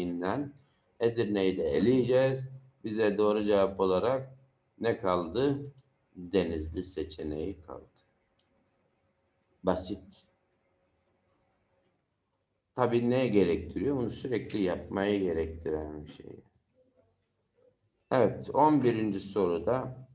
trafiğinden Edirne'yi de eleyeceğiz. Bize doğru cevap olarak ne kaldı? Denizli seçeneği kaldı. Basit. Tabii ne gerektiriyor? Bunu sürekli yapmayı gerektiren bir şey. Evet, 11. soruda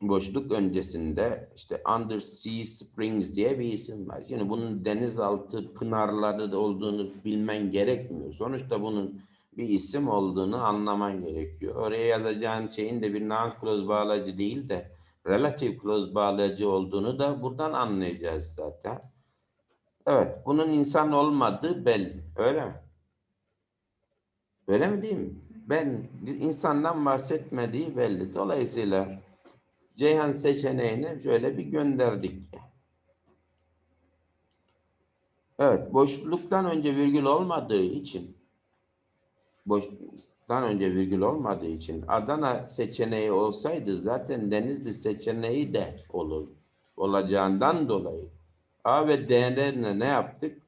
boşluk öncesinde işte Undersea Springs diye bir isim var. Şimdi bunun denizaltı pınarları da olduğunu bilmen gerekmiyor. Sonuçta bunun bir isim olduğunu anlaman gerekiyor. Oraya yazacağın şeyin de bir non-clause bağlacı değil de relative clause bağlacı olduğunu da buradan anlayacağız zaten. Evet, bunun insan olmadığı belli. Öyle mi? Öyle mi değil mi? Ben insandan bahsetmediği belli. Dolayısıyla Ceyhan seçeneğini şöyle bir gönderdik. Evet, boşluktan önce virgül olmadığı için boşluktan önce virgül olmadığı için Adana seçeneği olsaydı zaten Denizli seçeneği de olur. Olacağından dolayı A ve D'lerine ne yaptık?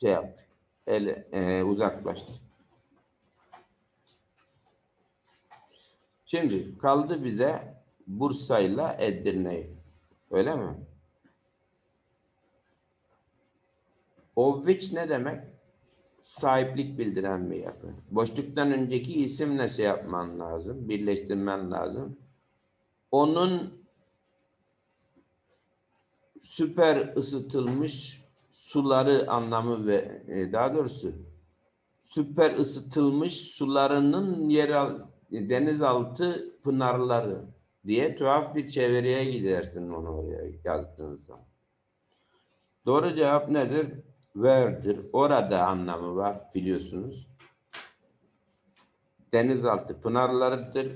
Şey yaptık. El, e, uzaklaştık. Şimdi kaldı bize Bursa'yla Edirne. Öyle mi? Of which ne demek? Sahiplik bildiren bir yapı. Boşluktan önceki isimle şey yapman lazım. Birleştirmen lazım. Onun süper ısıtılmış suları anlamı ve e, daha doğrusu süper ısıtılmış sularının yer denizaltı pınarları diye tuhaf bir çeviriye gidersin onu oraya yazdığın zaman. Doğru cevap nedir? Where'dir. Orada anlamı var biliyorsunuz. Denizaltı pınarlarıdır.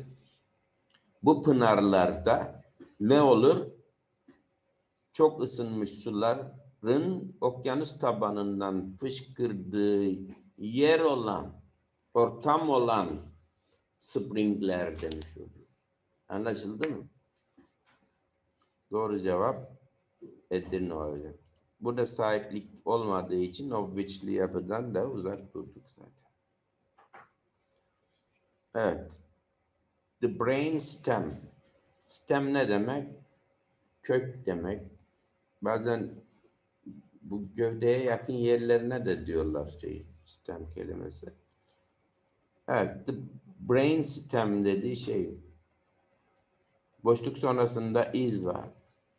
Bu pınarlarda ne olur? Çok ısınmış suların okyanus tabanından fışkırdığı yer olan, ortam olan springler demiş olur. Anlaşıldı mı? Doğru cevap Edirne olacak. Burada sahiplik olmadığı için o which'li yapıdan da uzak durduk zaten. Evet. The brain stem. Stem ne demek? Kök demek. Bazen bu gövdeye yakın yerlerine de diyorlar şey stem kelimesi. Evet, the brain stem dediği şey Boşluk sonrasında iz var.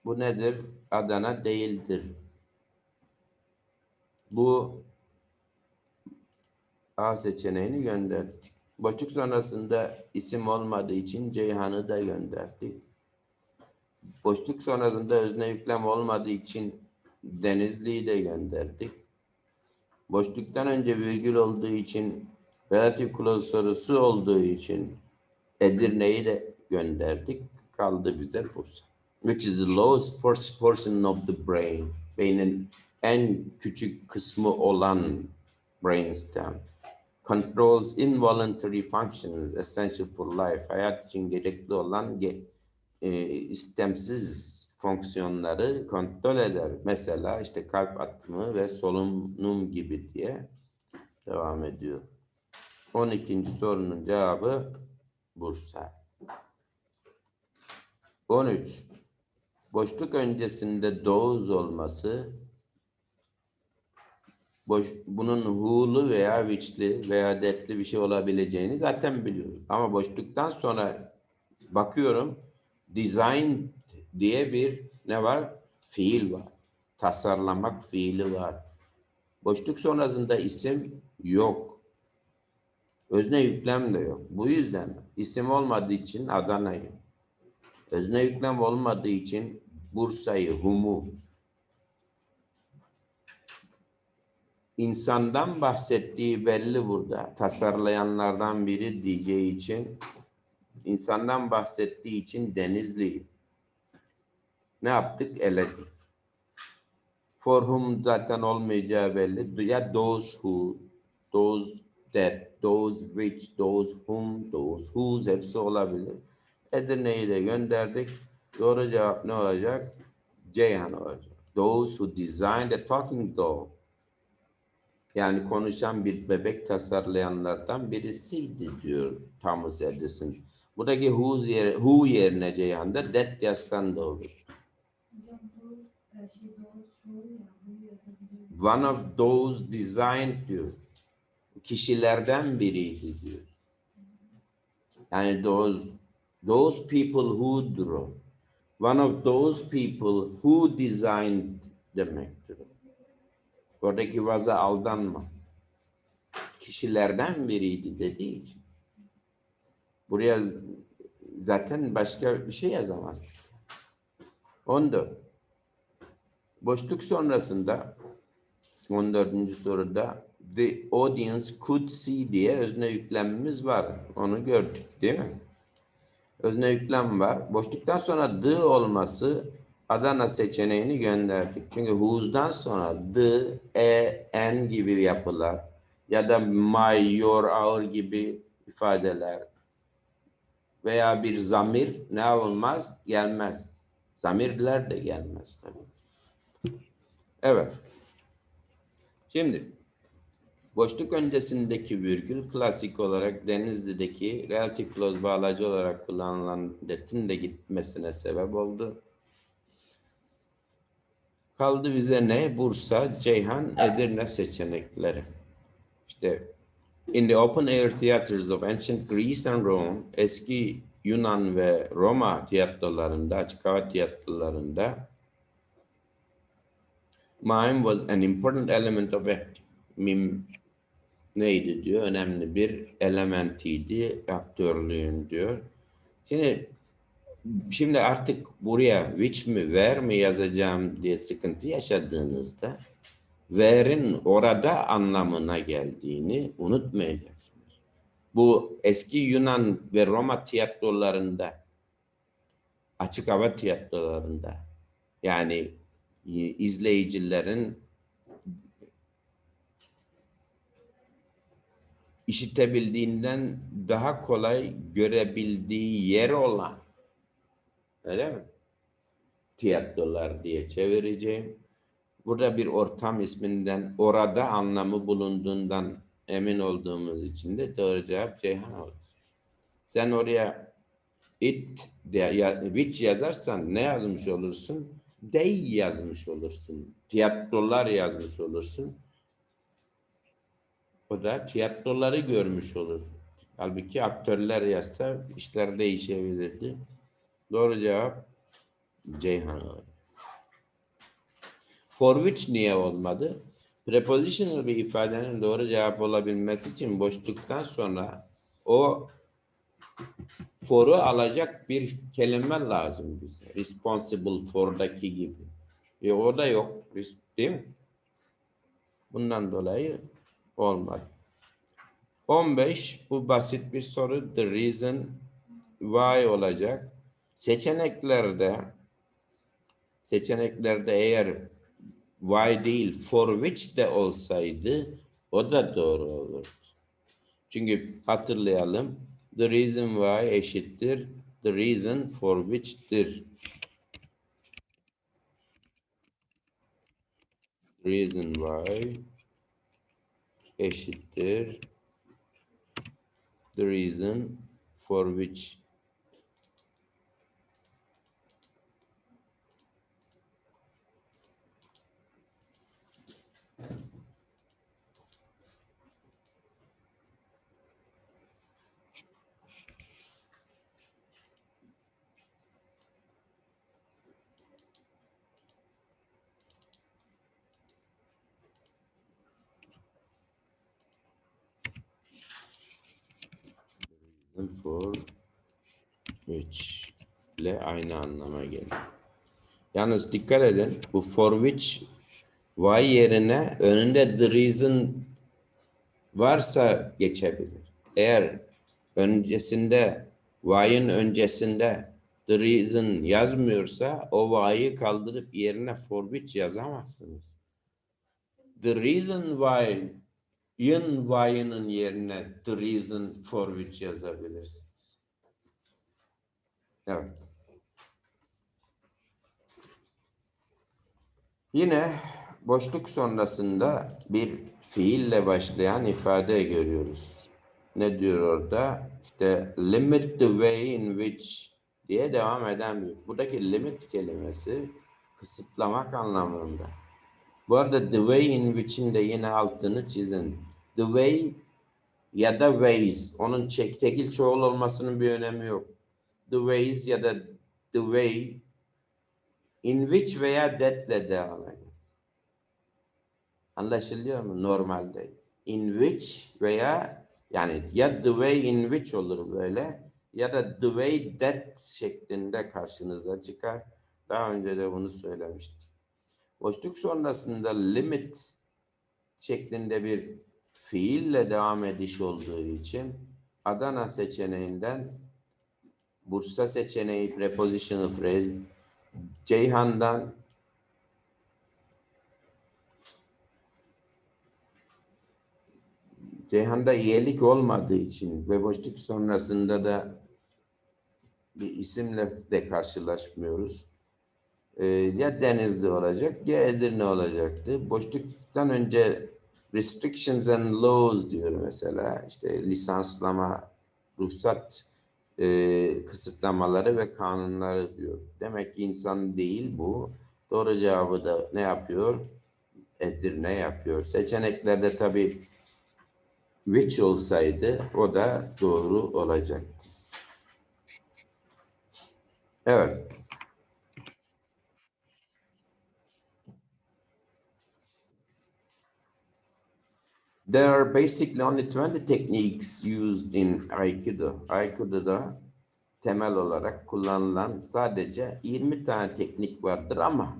Bu nedir? Adana değildir. Bu A seçeneğini gönderdik. Boşluk sonrasında isim olmadığı için Ceyhan'ı da gönderdik. Boşluk sonrasında özne yüklem olmadığı için Denizli'yi de gönderdik. Boşluktan önce virgül olduğu için relatif clause sorusu olduğu için Edirne'yi de gönderdik kaldı bize Bursa. Which is the lowest portion of the brain. Beynin en küçük kısmı olan brainstem. Controls involuntary functions essential for life. Hayat için gerekli olan e, istemsiz fonksiyonları kontrol eder. Mesela işte kalp atımı ve solunum gibi diye devam ediyor. 12. sorunun cevabı Bursa. 13. Boşluk öncesinde doğuz olması boş, bunun hu'lu veya viçli veya detli bir şey olabileceğini zaten biliyoruz. Ama boşluktan sonra bakıyorum design diye bir ne var? Fiil var. Tasarlamak fiili var. Boşluk sonrasında isim yok. Özne yüklem de yok. Bu yüzden isim olmadığı için Adana'yı Özne yüklem olmadığı için Bursa'yı, Hum'u insandan bahsettiği belli burada. Tasarlayanlardan biri diyeceği için insandan bahsettiği için Denizli. Ne yaptık? Eledik. For whom zaten olmayacağı belli. Ya those who, those that, those which, those whom, those whose hepsi olabilir. Edirne'yi de gönderdik. Doğru cevap ne olacak? Ceyhan olacak. Those who designed the talking dog. Yani konuşan bir bebek tasarlayanlardan birisiydi diyor Thomas Edison. Buradaki who, yer, who yerine Ceyhan'da that yazsan da olur. One of those designed diyor. Kişilerden biriydi diyor. Yani those those people who draw. One of those people who designed demektir. Oradaki vaza aldanma. Kişilerden biriydi dediği için. Buraya zaten başka bir şey yazamazdık. 14. Boşluk sonrasında 14. soruda the audience could see diye özne yüklemimiz var. Onu gördük değil mi? Özne yüklem var. Boşluktan sonra the olması Adana seçeneğini gönderdik. Çünkü who'dan sonra the, e, en gibi yapılar ya da my, your, our gibi ifadeler veya bir zamir ne olmaz? Gelmez. Zamirler de gelmez tabii. Evet. Şimdi boşluk öncesindeki virgül klasik olarak Denizli'deki relative clause bağlacı olarak kullanılan detin de gitmesine sebep oldu. Kaldı bize ne? Bursa, Ceyhan, Edirne seçenekleri. İşte in the open air theaters of ancient Greece and Rome, eski Yunan ve Roma tiyatrolarında, açık hava tiyatrolarında mime was an important element of acting. Mim neydi diyor? Önemli bir elementiydi aktörlüğün diyor. Şimdi şimdi artık buraya which mi ver mi yazacağım diye sıkıntı yaşadığınızda verin orada anlamına geldiğini unutmayacaksınız. Bu eski Yunan ve Roma tiyatrolarında açık hava tiyatrolarında yani izleyicilerin işitebildiğinden daha kolay görebildiği yer olan öyle mi? Tiyatrolar diye çevireceğim. Burada bir ortam isminden orada anlamı bulunduğundan emin olduğumuz için de doğru cevap Ceyhan olur. Sen oraya it diye, ya, which yazarsan ne yazmış olursun? They yazmış olursun. Tiyatrolar yazmış olursun. O da tiyatroları görmüş olur. Halbuki aktörler yazsa işler değişebilirdi. Doğru cevap Ceyhan olur. For which niye olmadı? Prepositional bir ifadenin doğru cevap olabilmesi için boşluktan sonra o for'u alacak bir kelime lazım bize. Responsible for'daki gibi. E o da yok. Değil mi? Bundan dolayı olmadı. 15 bu basit bir soru. The reason why olacak. Seçeneklerde seçeneklerde eğer why değil for which de olsaydı o da doğru olur. Çünkü hatırlayalım the reason why eşittir the reason for which'tir. Reason why eşittir. The reason for which for which ile aynı anlama gelir. Yalnız dikkat edin bu for which why yerine önünde the reason varsa geçebilir. Eğer öncesinde why'ın öncesinde the reason yazmıyorsa o why'ı kaldırıp yerine for which yazamazsınız. The reason why Yin why'ının yerine the reason for which yazabilirsiniz. Evet. Yine boşluk sonrasında bir fiille başlayan ifade görüyoruz. Ne diyor orada? İşte limit the way in which diye devam eden bir. Buradaki limit kelimesi kısıtlamak anlamında. Bu arada the way in which'in de yine altını çizin. The way ya da ways. Onun çek, tekil çoğul olmasının bir önemi yok. The ways ya da the way in which veya that'le devam ediyor. Anlaşılıyor mu? Normalde. In which veya yani ya the way in which olur böyle ya da the way that şeklinde karşınıza çıkar. Daha önce de bunu söylemiştim. Boşluk sonrasında limit şeklinde bir fiille devam ediş olduğu için Adana seçeneğinden Bursa seçeneği prepositional phrase Ceyhan'dan Ceyhan'da iyilik olmadığı için ve boşluk sonrasında da bir isimle de karşılaşmıyoruz. Ee, ya Denizli olacak ya Edirne olacaktı. Boşluktan önce restrictions and laws diyor mesela. İşte lisanslama, ruhsat e, kısıtlamaları ve kanunları diyor. Demek ki insan değil bu. Doğru cevabı da ne yapıyor? Edirne yapıyor. Seçeneklerde tabii which olsaydı o da doğru olacaktı. Evet. There are basically only 20 techniques used in Aikido. Aikido'da temel olarak kullanılan sadece 20 tane teknik vardır ama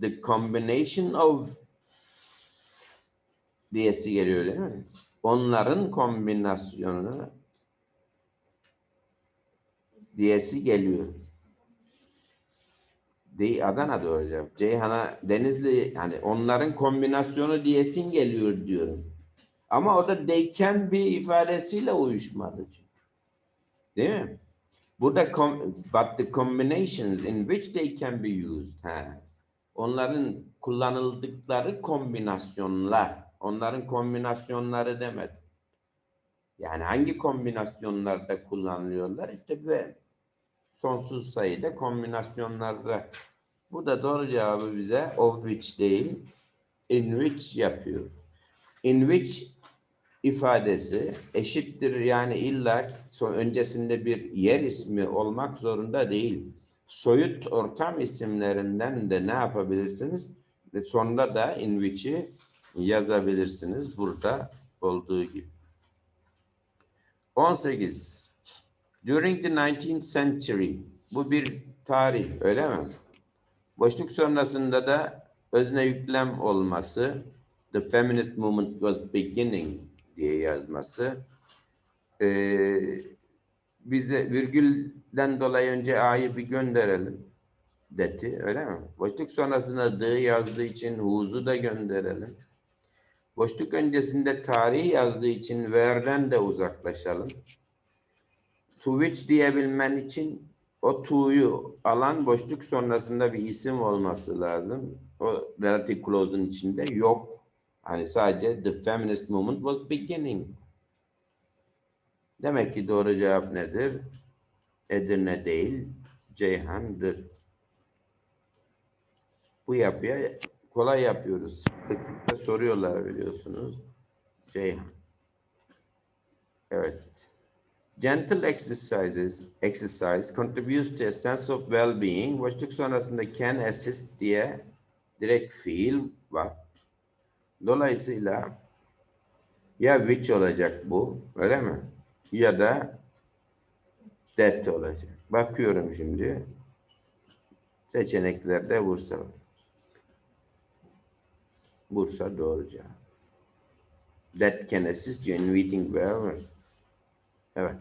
the combination of diyesi geliyor değil mi? Onların kombinasyonu diyesi geliyor. Değil Adana'da cevap. Ceyhan'a Denizli yani onların kombinasyonu diyesin geliyor diyorum. Ama orada they can be ifadesiyle uyuşmadı. Değil mi? Burada but the combinations in which they can be used. Ha. Onların kullanıldıkları kombinasyonlar. Onların kombinasyonları demedim. Yani hangi kombinasyonlarda kullanılıyorlar? İşte ve sonsuz sayıda kombinasyonlarda. Bu da doğru cevabı bize of which değil, in which yapıyor. In which ifadesi eşittir yani illa öncesinde bir yer ismi olmak zorunda değil. Soyut ortam isimlerinden de ne yapabilirsiniz? Sonunda da in which'i yazabilirsiniz burada olduğu gibi. 18. During the 19th century. Bu bir tarih öyle mi? Boşluk sonrasında da özne yüklem olması the feminist movement was beginning diye yazması ee, bize virgülden dolayı önce A'yı bir gönderelim dedi öyle mi? Boşluk sonrasında D yazdığı için Huz'u da gönderelim. Boşluk öncesinde tarih yazdığı için where'den de uzaklaşalım. To which diyebilmen için o to'yu alan boşluk sonrasında bir isim olması lazım. O relative clause'un içinde yok. Hani sadece the feminist movement was beginning. Demek ki doğru cevap nedir? Edirne değil, Ceyhan'dır. Bu yapıya kolay yapıyoruz. Pratikte soruyorlar biliyorsunuz. Ceyhan. Evet. Gentle exercises, exercise contributes to a sense of well-being. Boşluk sonrasında can assist diye direkt fiil var. Dolayısıyla ya which olacak bu, öyle mi? Ya da that olacak. Bakıyorum şimdi. Seçeneklerde Bursa var. Bursa doğru cevap. That can assist you in meeting wherever. Evet.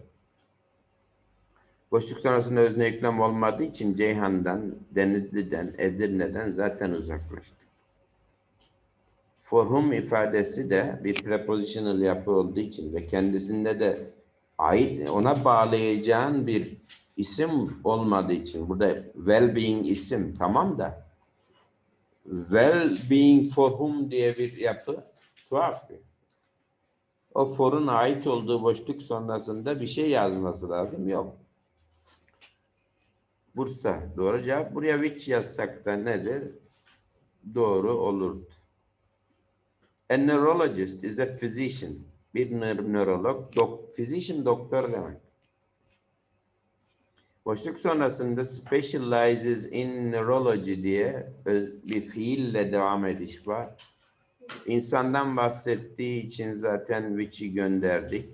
Boşluk sonrasında özne yüklem olmadığı için Ceyhan'dan, Denizli'den, Edirne'den zaten uzaklaştık. For whom ifadesi de bir prepositional yapı olduğu için ve kendisinde de ait ona bağlayacağın bir isim olmadığı için burada well-being isim tamam da well-being for whom diye bir yapı Tuhaf bir. O for'un ait olduğu boşluk sonrasında bir şey yazması lazım. Yok. Bursa. Doğru cevap. Buraya which yazsak da nedir? Doğru olurdu. A neurologist is a physician. Bir nö- nörolog, dok, physician doktor demek. Boşluk sonrasında specializes in neurology diye bir fiille devam ediş var. İnsandan bahsettiği için zaten which'i gönderdik.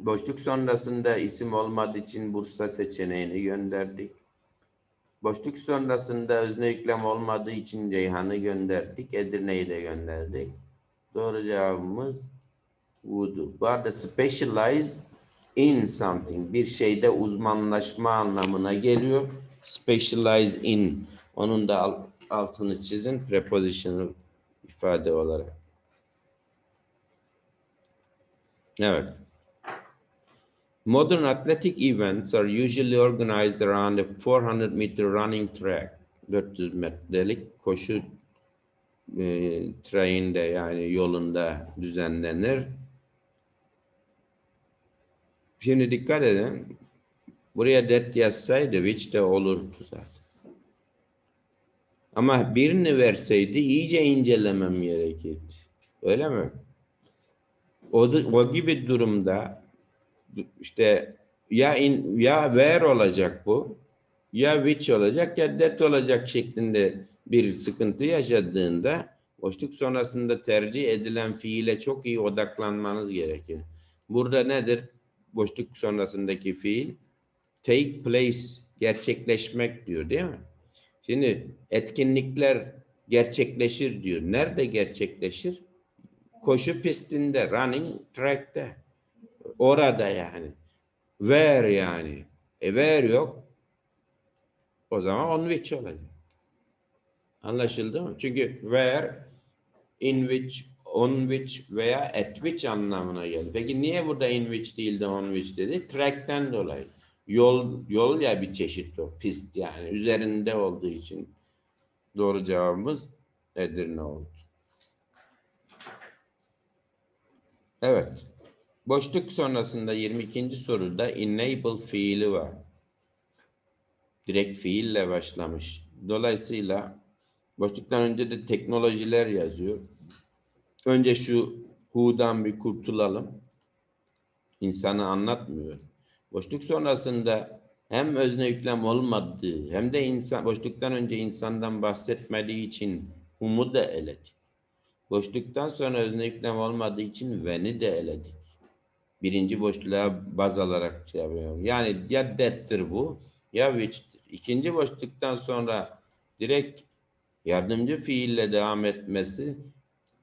Boşluk sonrasında isim olmadığı için Bursa seçeneğini gönderdik. Boşluk sonrasında özne yüklem olmadığı için Ceyhan'ı gönderdik. Edirne'yi de gönderdik. Doğru cevabımız Voodoo. Bu arada specialize in something bir şeyde uzmanlaşma anlamına geliyor. Specialize in. Onun da al- altını çizin prepositional ifade olarak. Evet. Modern athletic events are usually organized around a 400 meter running track. 400 metrelik koşu e, train'de yani yolunda düzenlenir. Şimdi dikkat edin. Buraya that yazsaydı which de olurdu zaten. Ama birini verseydi iyice incelemem gerekirdi. Öyle mi? O, o gibi durumda işte ya in, ya where olacak bu ya which olacak ya that olacak şeklinde bir sıkıntı yaşadığında boşluk sonrasında tercih edilen fiile çok iyi odaklanmanız gerekir. Burada nedir? Boşluk sonrasındaki fiil take place gerçekleşmek diyor değil mi? Şimdi etkinlikler gerçekleşir diyor. Nerede gerçekleşir? Koşu pistinde, running track'te. Orada yani. Where yani. E where yok. O zaman on which olacak. Anlaşıldı mı? Çünkü where, in which, on which veya at which anlamına gelir. Peki niye burada in which değil de on which dedi? Track'ten dolayı. Yol, yol ya bir çeşit o. Pist yani. Üzerinde olduğu için. Doğru cevabımız Edirne oldu. Evet. Boşluk sonrasında 22. soruda enable fiili var. Direkt fiille başlamış. Dolayısıyla boşluktan önce de teknolojiler yazıyor. Önce şu who'dan bir kurtulalım. İnsanı anlatmıyor. Boşluk sonrasında hem özne yüklem olmadığı hem de insan boşluktan önce insandan bahsetmediği için whom'u da eledik. Boşluktan sonra özne yüklem olmadığı için when'i de eledik. Birinci boşluğa baz alarak şey yapıyorum. Yani ya that'tir bu ya which'tir. İkinci boşluktan sonra direkt yardımcı fiille devam etmesi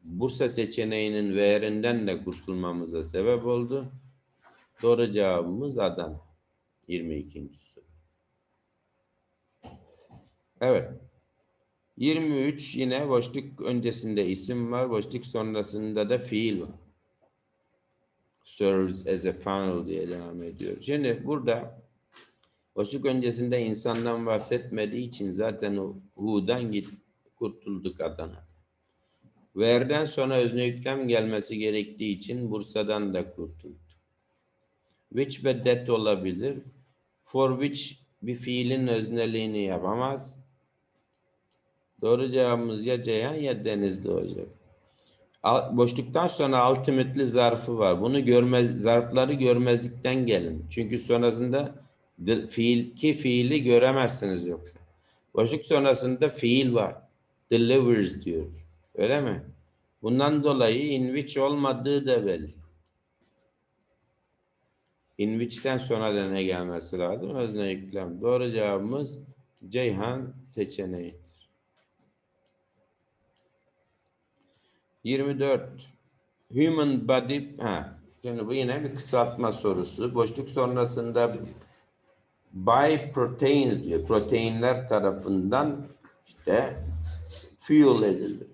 Bursa seçeneğinin where'inden de kurtulmamıza sebep oldu. Doğru cevabımız Adana. 22. soru. Evet. 23 yine boşluk öncesinde isim var, boşluk sonrasında da fiil var. Serves as a funnel diye devam ediyor. Şimdi burada boşluk öncesinde insandan bahsetmediği için zaten o who'dan git, kurtulduk Adana. Where'den sonra özne yüklem gelmesi gerektiği için Bursa'dan da kurtulduk. Which ve that olabilir. For which bir fiilin özneliğini yapamaz. Doğru cevabımız ya Ceyhan ya Denizli olacak. Boşluktan sonra ultimately zarfı var. Bunu görmez, zarfları görmezlikten gelin. Çünkü sonrasında fiil ki fiili göremezsiniz yoksa. Boşluk sonrasında fiil var. Delivers diyor. Öyle mi? Bundan dolayı in which olmadığı da belli. In which'ten sonra da ne gelmesi lazım? Özne yüklem. Doğru cevabımız Ceyhan seçeneğidir. 24. Human body, ha, şimdi bu yine bir kısaltma sorusu. Boşluk sonrasında by proteins diyor. Proteinler tarafından işte fuel edilir.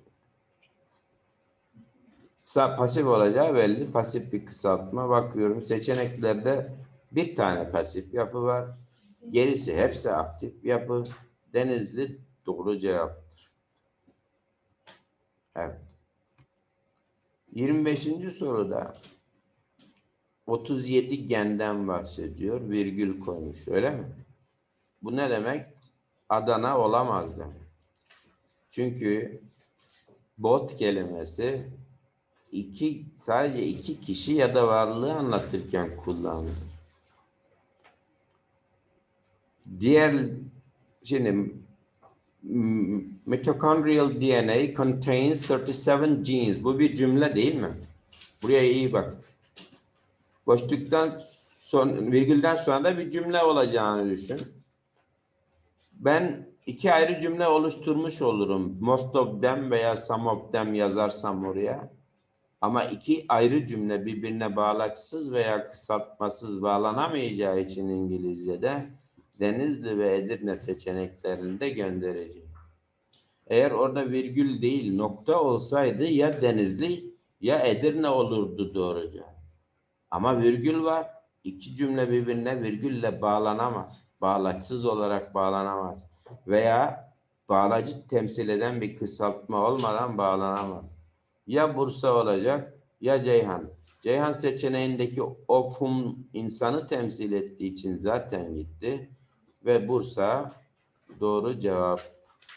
Sa pasif olacağı belli. Pasif bir kısaltma. Bakıyorum seçeneklerde bir tane pasif yapı var. Gerisi hepsi aktif yapı. Denizli doğru cevaptır. Evet. 25. soruda 37 genden bahsediyor. Virgül koymuş. Öyle mi? Bu ne demek? Adana olamaz demek. Çünkü bot kelimesi iki sadece iki kişi ya da varlığı anlatırken kullanılır. Diğer şimdi mitochondrial DNA contains 37 genes. Bu bir cümle değil mi? Buraya iyi bak. Boşluktan son virgülden sonra da bir cümle olacağını düşün. Ben iki ayrı cümle oluşturmuş olurum. Most of them veya some of them yazarsam oraya. Ama iki ayrı cümle birbirine bağlaçsız veya kısaltmasız bağlanamayacağı için İngilizce'de Denizli ve Edirne seçeneklerinde göndereceğim. Eğer orada virgül değil nokta olsaydı ya Denizli ya Edirne olurdu doğruca. Ama virgül var. İki cümle birbirine virgülle bağlanamaz. Bağlaçsız olarak bağlanamaz. Veya bağlacı temsil eden bir kısaltma olmadan bağlanamaz. Ya Bursa olacak ya Ceyhan. Ceyhan seçeneğindeki ofum insanı temsil ettiği için zaten gitti. Ve Bursa doğru cevap.